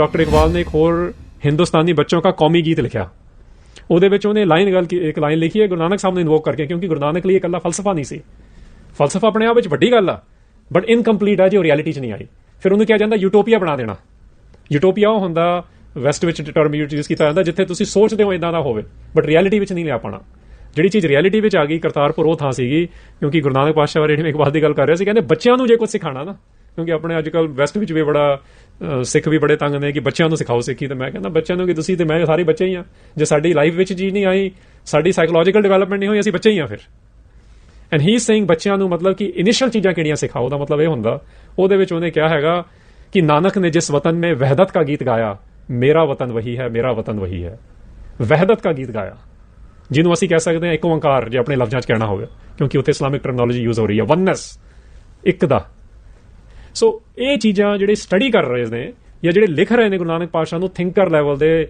Doctor Iqbal ਨੇ ਇੱਕ ਹੋਰ ਹਿੰਦੁਸਤਾਨੀ ਬੱਚੋਂ ਦਾ ਕੌਮੀ ਗੀਤ ਲਿਖਿਆ। ਉਹਦੇ ਵਿੱਚ ਉਹਨੇ ਲਾਈਨ ਗੱਲ ਇੱਕ ਲਾਈਨ ਲਿਖੀ ਹੈ, ਗੁਰੂ ਨਾਨਕ ਸਾਹਿਬ ਨੂੰ ਇਨਵੋਕ ਕਰਕੇ, ਕਿਉਂਕਿ ਗੁਰੂ ਨਾਨਕ ਲਈ ਇਕੱਲਾ ਫਲਸਫਾ ਨਹੀਂ ਸੀ। ਫਲਸਫਾ ਆਪਣੇ ਆਪ ਵਿੱਚ ਵੱਡੀ ਗੱਲ ਆ ਬਟ ਇਨਕੰਪਲੀਟ ਆ ਜੇ ਉਹ ਰਿਐਲਿਟੀ 'ਚ ਨਹੀਂ ਆਈ। ਫਿਰ ਉਹਨੂੰ ਕਿਹਾ ਜਾਂਦਾ ਯੂਟੋਪੀਆ ਬਣਾ ਦੇਣਾ। ਯੂਟੋਪੀਆ ਉਹ ਹੁੰਦਾ ਵੈਸਟ ਵਿੱਚ ਟਰਮ ਯੂਜ਼ ਕੀਤਾ ਜਾਂਦਾ, ਜਿੱਥੇ ਤੁਸੀਂ ਸੋਚਦੇ ਹੋ ਇਦਾਂ ਦਾ ਹੋਵੇ ਬਟ ਰਿਐਲਿਟੀ ਵਿੱਚ ਨਹੀਂ ਲਿਆ ਪਾਣਾ ਜਿਹੜੀ ਚੀਜ਼ ਰਿਐਲਿਟੀ ਵਿੱਚ ਆ ਗਈ, ਕਰਤਾਰਪੁਰ ਉਹ ਥਾਂ ਸੀਗੀ, ਕਿਉਂਕਿ ਗੁਰੂ ਨਾਨਕ ਪਾਤਸ਼ਾਹ ਬਾਰੇ ਇੱਕ ਵਾਰ ਦੀ ਗੱਲ ਕਰ ਰਿਹਾ ਸੀ, ਕਹਿੰਦੇ ਬੱਚਿਆਂ ਨੂੰ ਜੇ ਕੁਝ ਸਿਖਾਣਾ ਨਾ, ਕਿਉਂਕਿ ਆਪਣੇ ਅੱਜ ਕੱਲ ਵੈਸਟ ਵਿੱਚ ਵੀ ਬੜਾ ਸਿੱਖ ਵੀ ਬੜੇ ਤੰਗ ਨੇ ਕਿ ਬੱਚਿਆਂ ਨੂੰ ਸਿਖਾਓ ਸਿੱਖੀ ਤੇ ਮੈਂ ਕਹਿੰਦਾ ਬੱਚਿਆਂ ਨੂੰ ਕਿ ਤੁਸੀਂ ਤੇ ਮੈਂ ਸਾਰੇ ਬੱਚੇ ਹੀ ਆ। ਜੇ ਸਾਡੀ ਲਾਈਫ ਵਿੱਚ ਚੀਜ਼ ਨਹੀਂ ਆਈ, ਸਾਡੀ ਸਾਈਕੋਲੋਜੀਕਲ ਡਿਵੈਲਪਮੈਂਟ ਨਹੀਂ ਹੋਈ, ਅਸੀਂ ਬੱਚੇ ਹੀ ਆ ਫਿਰ। ਐਂਡ ਹੀ ਸੇਇੰਗ ਬੱਚਿਆਂ ਨੂੰ ਮਤਲਬ ਕਿ ਇਨੀਸ਼ੀਅਲ ਚੀਜ਼ਾਂ ਕਿਹੜੀਆਂ ਸਿਖਾਓ ਦਾ ਮਤਲਬ ਇਹ ਹੁੰਦਾ। ਉਹਦੇ ਵਿੱਚ ਉਹਨੇ ਕਿਹਾ ਹੈਗਾ ਕਿ ਨਾਨਕ ਨੇ ਜਿਸ ਵਤਨ ਮੇ ਵਹਿਦਤ ਕਾ ਗੀਤ ਗਾਇਆ, ਮੇਰਾ ਵਤਨ ਵਹੀ ਹੈ, ਮੇਰਾ ਵਤਨ ਵਹੀ ਹੈ। ਵਹਿਦਤ ਕਾ ਗੀਤ ਗਾਇਆ। ਜਿਹਨੂੰ ਅਸੀਂ ਕਹਿ ਸਕਦੇ ਹਾਂ ਇੱਕ ਓੰਕਾਰ, ਜੇ ਆਪਣੇ ਲਫ਼ਜ਼ਾਂ 'ਚ ਕਹਿਣਾ ਹੋਵੇ, ਕਿਉਂਕਿ ਉੱਥੇ ਇਸਲਾਮਿਕ ਟਰਮਨੋਲੋਜੀ ਯੂਜ਼ ਹੋ ਰਹੀ ਹੈ ਵਨਨੈਸ ਇੱਕ ਦਾ। ਸੋ ਇਹ ਚੀਜ਼ਾਂ ਜਿਹੜੇ ਸਟੱਡੀ ਕਰ ਰਹੇ ਨੇ ਜਾਂ ਜਿਹੜੇ ਲਿਖ ਰਹੇ ਨੇ ਗੁਰੂ ਨਾਨਕ ਪਾਤਸ਼ਾਹ ਨੂੰ ਥਿੰਕਰ ਲੈਵਲ ਦੇ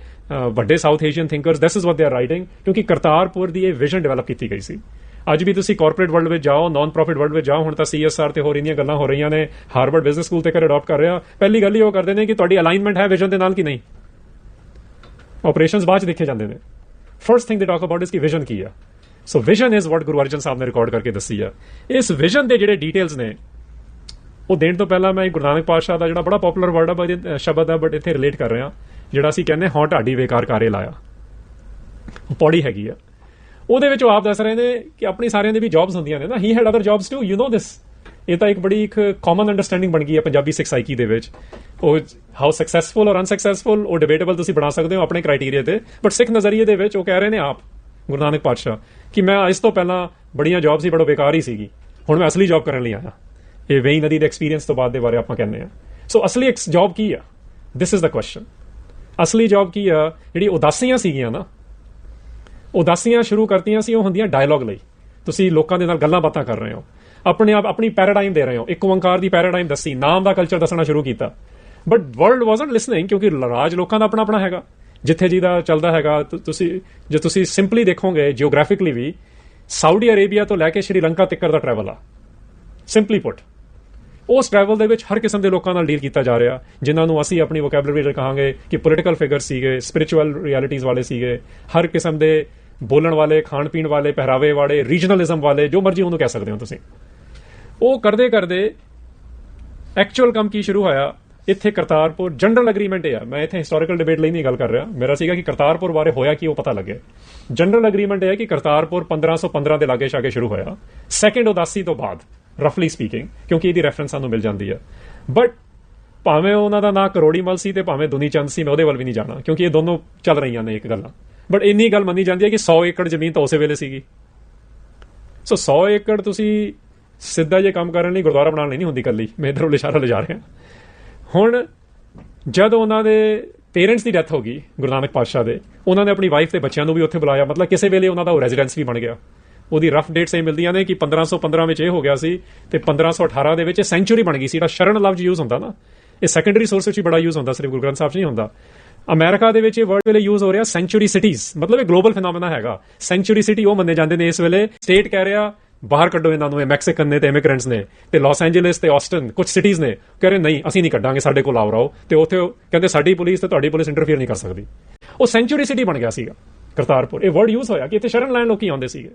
ਵੱਡੇ South Asian thinkers this is what they are writing ਕਿਉਂਕਿ ਕਰਤਾਰਪੁਰ ਦੀ ਇਹ ਵਿਜ਼ਨ ਡਿਵੈਲਪ ਕੀਤੀ ਗਈ ਸੀ। ਅੱਜ ਵੀ ਤੁਸੀਂ ਕਾਰਪੋਰੇਟ ਵਰਲਡ ਵਿੱਚ ਜਾਓ ਨਾਨ ਪ੍ਰੋਫਿਟ ਵਰਲਡ ਵਿੱਚ ਜਾਓ, ਹੁਣ ਤਾਂ ਸੀਐਸਆਰ ਤੇ ਹੋਰ ਇੰਨੀਆਂ ਗੱਲਾਂ ਹੋ ਰਹੀਆਂ ਨੇ ਹਾਰਵਰਡ ਬਿਜ਼ਨਸ ਸਕੂਲ ਤੇ ਕਰ ਅਡਾਪਟ ਕਰ ਰਿਹਾ। ਪਹਿਲੀ ਗੱਲ ਹੀ ਉਹ ਕਰਦੇ ਨੇ ਕਿ ਤੁਹਾਡੀ ਅਲਾਈਨਮੈਂਟ ਹੈ ਵਿਜ਼ਨ ਦੇ ਨਾਲ ਕਿ ਨਹੀਂ? ਆਪਰੇਸ਼ਨਸ ਬਾਅਦ ਚ ਦੇਖੇ ਜਾਂਦੇ ਨੇ। First thing the talk about is ਕਿ ਵਿਜ਼ਨ ਕੀ ਆ। So vision is what Guru Arjan Sahib ਨੇ ਰਿਕਾਰਡ ਕਰਕੇ ਦੱਸੀ ਆ। ਇਸ ਵਿਜ਼ਨ ਦੇ ਜਿਹੜੇ ਡੀਟੇਲਸ ਨੇ ਉਹ ਦੇਣ ਤੋਂ ਪਹਿਲਾਂ ਮੈਂ ਗੁਰੂ ਨਾਨਕ ਪਾਤਸ਼ਾਹ ਦਾ ਜਿਹੜਾ ਬੜਾ ਪਪੂਲਰ ਵਰਡ ਆ ਬਟ ਸ਼ਬਦ ਆ ਬਟ ਇੱਥੇ ਰਿਲੇਟ ਕਰ ਰਿਹਾ, ਜਿਹੜਾ ਅਸੀਂ ਕਹਿੰਦੇ ਹਾਂ ਢਾਡੀ ਵੇਕਾਰ ਕਾਰੇ ਲਾਇਆ। ਪੌੜੀ ਹੈਗੀ ਆ। ਉਹਦੇ ਵਿੱਚ ਉਹ ਆਪ ਦੱਸ ਰਹੇ ਨੇ ਕਿ ਆਪਣੀ ਸਾਰਿਆਂ ਦੇ ਵੀ ਜੌਬਸ ਹੁੰਦੀਆਂ ਨੇ ਨਾ। He had other jobs too you know this ਇਹ ਤਾਂ ਇੱਕ ਬੜੀ ਇੱਕ ਕਾਮਨ ਅੰਡਰਸਟੈਂਡਿੰਗ ਬਣ ਗਈ ਹੈ ਪੰਜਾਬੀ ਸਿੱਖ ਸਾਈਕੀ ਦੇ ਵਿੱਚ। ਉਹ ਹਾਊ ਸਕਸੈਸਫੁਲ ਔਰ ਅਨਸਕਸੈਸਫੁਲ ਉਹ ਡਿਬੇਟੇਬਲ ਤੁਸੀਂ ਬਣਾ ਸਕਦੇ ਹੋ ਆਪਣੇ ਕ੍ਰਾਈਟੇਰੀਆ ਤੇ। ਬਟ ਸਿੱਖ ਨਜ਼ਰੀਏ ਦੇ ਵਿੱਚ ਉਹ ਕਹਿ ਰਹੇ ਨੇ ਆਪ, ਗੁਰੂ ਨਾਨਕ ਪਾਤਸ਼ਾਹ, ਕਿ ਮੈਂ ਇਸ ਤੋਂ ਪਹਿਲਾਂ ਬੜੀਆਂ ਜੌਬ ਸੀ, ਬੜੋ ਬੇਕਾਰ ਹੀ ਸੀਗੀ। ਹੁਣ ਮੈਂ ਅਸਲੀ ਜੌਬ ਕਰਨ ਲਈ ਆਇਆ। ਇਹ ਵੇਈ ਨਦੀ ਦੇ ਐਕਸਪੀਰੀਅੰਸ ਤੋਂ ਬਾਅਦ ਦੇ ਬਾਰੇ ਆਪਾਂ ਕਹਿੰਦੇ ਆ ਸੋ ਅਸਲੀ ਇੱਕ ਜੌਬ ਕੀ ਆ ਦਿਸ ਇਜ਼ ਦਾ ਕੁਐਸਚਨ ਅਸਲੀ ਜੌਬ ਕੀ ਆ ਜਿਹੜੀ ਉਦਾਸੀਆਂ ਸੀਗੀਆਂ ਨਾ ਉਦਾਸੀਆਂ ਸ਼ੁਰੂ ਕਰਤੀਆਂ ਸੀ ਉਹ ਹੁੰਦੀਆਂ ਡਾਇਲੌਗ ਲਈ ਤੁਸੀਂ ਲੋਕਾਂ ਦੇ ਨਾਲ ਗੱਲਾਂ ਬਾਤਾਂ ਕਰ ਰਹੇ ਹੋ ਆਪਣੇ ਆਪ ਆਪਣੀ ਪੈਰਾਡਾਈਮ ਦੇ ਰਹੇ ਹੋ ਇੱਕ ਓੰਕਾਰ ਦੀ ਪੈਰਾਡਾਈਮ ਦੱਸੀ ਨਾਮ ਦਾ ਕਲਚਰ ਦੱਸਣਾ ਸ਼ੁਰੂ ਕੀਤਾ ਬਟ ਵਰਲਡ ਵਾਸਨਟ ਲਿਸਨਿੰਗ ਕਿਉਂਕਿ ਰਾਜ ਲੋਕਾਂ ਦਾ ਆਪਣਾ ਆਪਣਾ ਹੈਗਾ ਜਿੱਥੇ ਜਿਹਦਾ ਚੱਲਦਾ ਹੈਗਾ ਤੁਸੀਂ ਜੇ ਤੁਸੀਂ ਸਿੰਪਲੀ ਦੇਖੋਗੇ ਜੀਓਗ੍ਰਾਫਿਕਲੀ ਵੀ ਸਾਊਦੀ ਅਰੇਬੀਆ ਤੋਂ ਲੈ ਕੇ ਸ਼੍ਰੀਲੰਕਾ ਤੱਕ ਦਾ ਟਰੈਵਲ ਆ ਸਿੰਪਲੀ ਪੁੱਟ ਉਸ ਟਰੈਵਲ ਦੇ ਵਿੱਚ ਹਰ ਕਿਸਮ ਦੇ ਲੋਕਾਂ ਨਾਲ ਡੀਲ ਕੀਤਾ ਜਾ ਰਿਹਾ। ਜਿਨ੍ਹਾਂ ਨੂੰ ਅਸੀਂ ਆਪਣੀ ਵੋਕੈਬਲਰੀ ਵਿੱਚ ਕਹਾਂਗੇ ਕਿ ਪੋਲੀਟੀਕਲ ਫਿਗਰ ਸੀਗੇ ਸਪਿਰਚੁਅਲ ਰਿਐਲਿਟੀਜ਼ ਵਾਲੇ ਸੀਗੇ। ਹਰ ਕਿਸਮ ਦੇ ਬੋਲਣ ਵਾਲੇ, ਖਾਣ ਪੀਣ ਵਾਲੇ, ਪਹਿਰਾਵੇ ਵਾਲੇ ਰੀਜਨਲਿਜ਼ਮ ਵਾਲੇ, ਜੋ ਮਰਜ਼ੀ ਉਹਨੂੰ ਕਹਿ ਸਕਦੇ ਹੋ ਤੁਸੀਂ। ਉਹ ਕਰਦੇ ਕਰਦੇ ਐਕਚੁਅਲ ਕੰਮ ਕੀ ਸ਼ੁਰੂ ਹੋਇਆ? ਇੱਥੇ ਕਰਤਾਰਪੁਰ ਜਨਰਲ ਐਗਰੀਮੈਂਟ ਹੈ ਮੈਂ ਇੱਥੇ ਹਿਸਟੋਰੀਕਲ ਡਿਬੇਟ ਲਈ ਨਹੀਂ ਗੱਲ ਕਰ ਰਿਹਾ। ਮੇਰਾ ਸੀਗਾ ਕਿ ਕਰਤਾਰਪੁਰ ਬਾਰੇ ਹੋਇਆ ਕੀ ਉਹ ਪਤਾ ਲੱਗੇ। ਜਨਰਲ ਅਗਰੀਮੈਂਟ ਹੈ ਕਿ ਕਰਤਾਰਪੁਰ 1515 ਦੇ ਲਾਗੇ ਛਾਗੇ ਸ਼ੁਰੂ ਹੋਇਆ। ਸੈਕੰਡ ਉਦਾਸੀ ਤੋਂ ਬਾਅਦ ਰਫਲੀ ਸਪੀਕਿੰਗ ਕਿਉਂਕਿ ਇਹਦੀ ਰੈਫਰੈਂਸ ਸਾਨੂੰ ਮਿਲ ਜਾਂਦੀ ਹੈ। ਬਟ ਭਾਵੇਂ ਉਹਨਾਂ ਦਾ ਨਾਂ ਕਰੋੜੀਮਲ ਸੀ ਤੇ ਭਾਵੇਂ ਦੁਨੀ ਚੰਦ ਸੀ, ਮੈਂ ਉਹਦੇ ਵੱਲ ਵੀ ਨਹੀਂ ਜਾਣਾ, ਕਿਉਂਕਿ ਇਹ ਦੋਨੋਂ ਚੱਲ ਰਹੀਆਂ ਨੇ ਇੱਕ ਗੱਲਾਂ। ਬਟ ਇੰਨੀ ਗੱਲ ਮੰਨੀ ਜਾਂਦੀ ਹੈ ਕਿ 100 ਏਕੜ ਜ਼ਮੀਨ ਤਾਂ ਉਸੇ ਵੇਲੇ ਸੀਗੀ। ਸੋ 100 ਏਕੜ ਤੁਸੀਂ ਸਿੱਧਾ ਜੇ ਕੰਮ ਕਰਨ ਲਈ ਗੁਰਦੁਆਰਾ ਬਣਾਉਣ ਲਈ ਨਹੀਂ ਹੁੰਦੀ ਕੱਲੀ ਮੈਂ ਇਧਰੋਂ ਇਸ਼ਾਰਾ ਲਿਜਾ ਰਿਹਾ। ਹੁਣ ਜਦ ਉਹਨਾਂ ਦੇ ਪੇਰੈਂਟਸ ਦੀ ਡੈਥ ਹੋ ਗਈ ਗੁਰੂ ਨਾਨਕ ਪਾਤਸ਼ਾਹ ਦੇ, ਉਹਨਾਂ ਨੇ ਆਪਣੀ ਵਾਈਫ ਤੇ ਬੱਚਿਆਂ ਨੂੰ ਵੀ ਉੱਥੇ ਬੁਲਾਇਆ, ਮਤਲਬ ਕਿਸੇ ਵੇਲੇ ਉਹਨਾਂ ਦਾ ਉਹ ਰੈਜ਼ੀਡੈਂਸ ਵੀ ਬਣ ਗਿਆ। ਉਹਦੀ ਰਫ ਡੇਟਸ ਇਹ ਮਿਲਦੀਆਂ ਨੇ ਕਿ 1515 ਵਿੱਚ ਇਹ ਹੋ ਗਿਆ ਸੀ ਤੇ 1518 ਦੇ ਵਿੱਚ ਸੈਂਚੁਰੀ ਬਣ ਗਈ ਸੀ। ਜਿਹੜਾ ਸ਼ਰਨ ਲਫ਼ਜ਼ ਯੂਜ਼ ਹੁੰਦਾ ਨਾ, ਇਹ ਸੈਕੰਡਰੀ ਸੋਰਸ ਵਿੱਚ ਹੀ ਬੜਾ ਯੂਜ਼ ਹੁੰਦਾ ਸਿਰਫ ਗੁਰੂ ਗ੍ਰੰਥ ਸਾਹਿਬ 'ਚ ਨਹੀਂ ਹੁੰਦਾ। ਅਮਰੀਕਾ ਦੇ ਵਿੱਚ ਇਹ ਵਰਡ ਵੇਲੇ ਯੂਜ਼ ਹੋ ਰਿਹਾ ਸੈਂਚੁਰੀ ਸਿਟੀਜ਼ ਮਤਲਬ ਇਹ ਗਲੋਬਲ ਫੀਨੋਮੀਨਾ ਹੈਗਾ। ਸੈਂਚੁਰੀ ਸਿਟੀ ਉਹ ਮੰਨੇ ਜਾਂਦੇ ਨੇ ਇਸ ਵੇਲੇ। ਸਟੇਟ ਕਹਿ ਰਿਹਾ, ਬਾਹਰ ਕੱਢੋ ਇਹਨਾਂ ਨੂੰ, ਇਹ ਮੈਕਸੀਕਨ ਨੇ ਤੇ ਇਮੀਗ੍ਰੈਂਟਸ ਨੇ, ਤੇ ਲਾਸ ਐਂਜਲਸ ਤੇ ਆਸਟਨ ਕੁਝ ਸਿਟੀਜ਼ ਨੇ। ਕਹਿ ਰਹੇ, ਨਹੀਂ, ਅਸੀਂ ਨਹੀਂ ਕੱਢਾਂਗੇ, ਸਾਡੇ ਕੋਲ ਆਓ, ਰਹੋ। ਤੇ ਉੱਥੇ ਉਹ ਕਹਿੰਦੇ, ਸਾਡੀ ਪੁਲਿਸ ਤੇ ਤੁਹਾਡੀ ਪੁਲਿਸ ਇੰਟਰਫੇਅਰ ਨਹੀਂ ਕਰ ਸਕਦੀ। ਉਹ ਸੈਂਚੁਰੀ ਸਿਟੀ ਬਣ ਗਿਆ ਸੀਗਾ, ਕਰਤਾਰਪੁਰ। ਇਹ ਵਰਡ ਯੂਜ਼ ਹੋਇਆ ਕਿ ਇੱਥੇ ਸ਼ਰਨ ਲੈਣ ਲੋਕੀ ਆਉਂਦੇ ਸੀਗੇ।